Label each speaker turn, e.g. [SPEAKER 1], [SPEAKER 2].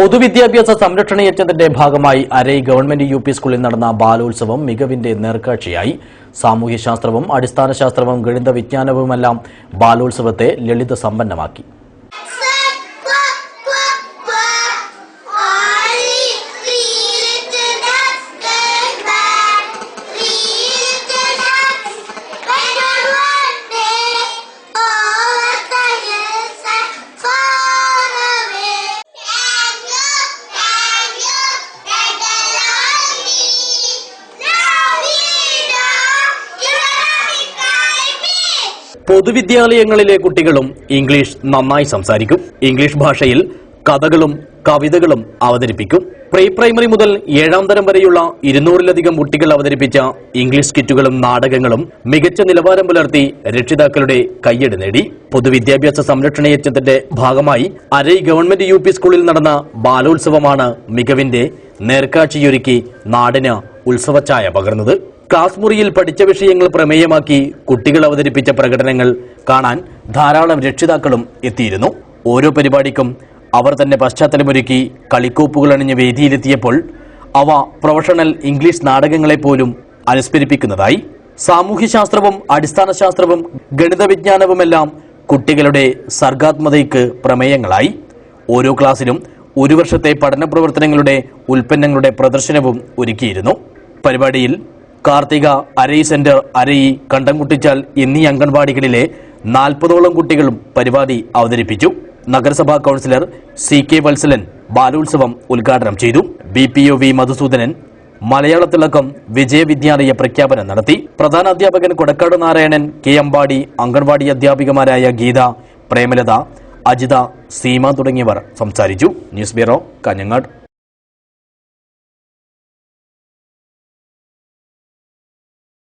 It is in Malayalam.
[SPEAKER 1] പൊതുവിദ്യാഭ്യാസ സംരക്ഷണ യജ്ഞത്തിന്റെ ഭാഗമായി അരൈ ഗവൺമെന്റ് യു പി സ്കൂളിൽ നടന്ന ബാലോത്സവം മികവിന്റെ നേർക്കാഴ്ചയായി. സാമൂഹ്യശാസ്ത്രവും അടിസ്ഥാന ശാസ്ത്രവും ഗണിത വിജ്ഞാനവുമെല്ലാം ബാലോത്സവത്തെ ലളിത സമ്പന്നമാക്കി പൊതുവിദ്യാലയങ്ങളിലെ കുട്ടികളും ഇംഗ്ലീഷ് നന്നായി സംസാരിക്കും. ഇംഗ്ലീഷ് ഭാഷയിൽ കഥകളും കവിതകളും അവതരിപ്പിക്കും. പ്രീ പ്രൈമറി മുതൽ ഏഴാം തരം വരെയുള്ള ഇരുന്നൂറിലധികം കുട്ടികൾ അവതരിപ്പിച്ച ഇംഗ്ലീഷ് കിറ്റുകളും നാടകങ്ങളും മികച്ച നിലവാരം പുലർത്തി രക്ഷിതാക്കളുടെ കയ്യടി നേടി. പൊതുവിദ്യാഭ്യാസ സംരക്ഷണ യജ്ഞത്തിന്റെ ഭാഗമായി അരൈ ഗവൺമെന്റ് യു സ്കൂളിൽ നടന്ന ബാലോത്സവമാണ് മികവിന്റെ നേർക്കാഴ്ചയൊരുക്കി നാടിന് ഉത്സവച്ചായ പകർന്നത്. ക്ലാസ് മുറിയിൽ പഠിച്ച വിഷയങ്ങൾ പ്രമേയമാക്കി കുട്ടികൾ അവതരിപ്പിച്ച പ്രകടനങ്ങൾ കാണാൻ ധാരാളം രക്ഷിതാക്കളും എത്തിയിരുന്നു. ഓരോ പരിപാടിക്കും അവർ തന്നെ പശ്ചാത്തലമൊരുക്കി കളിക്കോപ്പുകൾ അണിഞ്ഞ് വേദിയിലെത്തിയപ്പോൾ അവ പ്രൊഫഷണൽ ഇംഗ്ലീഷ് നാടകങ്ങളെ പോലും അനുസ്മരിപ്പിക്കുന്നതായി. സാമൂഹ്യശാസ്ത്രവും അടിസ്ഥാന ശാസ്ത്രവും ഗണിത വിജ്ഞാനവുമെല്ലാം കുട്ടികളുടെ സർഗാത്മതയ്ക്ക് പ്രമേയങ്ങളായി. ഓരോ ക്ലാസ്സിലും ഒരു വർഷത്തെ പഠന പ്രവർത്തനങ്ങളുടെ ഉൽപ്പന്നങ്ങളുടെ പ്രദർശനവും ഒരുക്കിയിരുന്നു. പരിപാടിയിൽ കാർത്തിക അരയി സെന്റർ അരയി കണ്ടംകുട്ടിച്ചാൽ എന്നീ അംഗൻവാടികളിലെ നാൽപ്പതോളം കുട്ടികളും പരിപാടി അവതരിപ്പിച്ചു. നഗരസഭാ കൌൺസിലർ സി കെ വത്സലൻ ബാലോത്സവം ഉദ്ഘാടനം ചെയ്തു. B P O V Madhusudanan മലയാളത്തിളക്കം വിജയവിദ്യാലയ പ്രഖ്യാപനം നടത്തി. പ്രധാന അധ്യാപകൻ കൊടക്കാട് നാരായണൻ കെ അമ്പാടി അംഗൻവാടി അധ്യാപികമാരായ ഗീത പ്രേമലത അജിത സീമ തുടങ്ങിയവർ സംസാരിച്ചു. News bureau Kanhangad.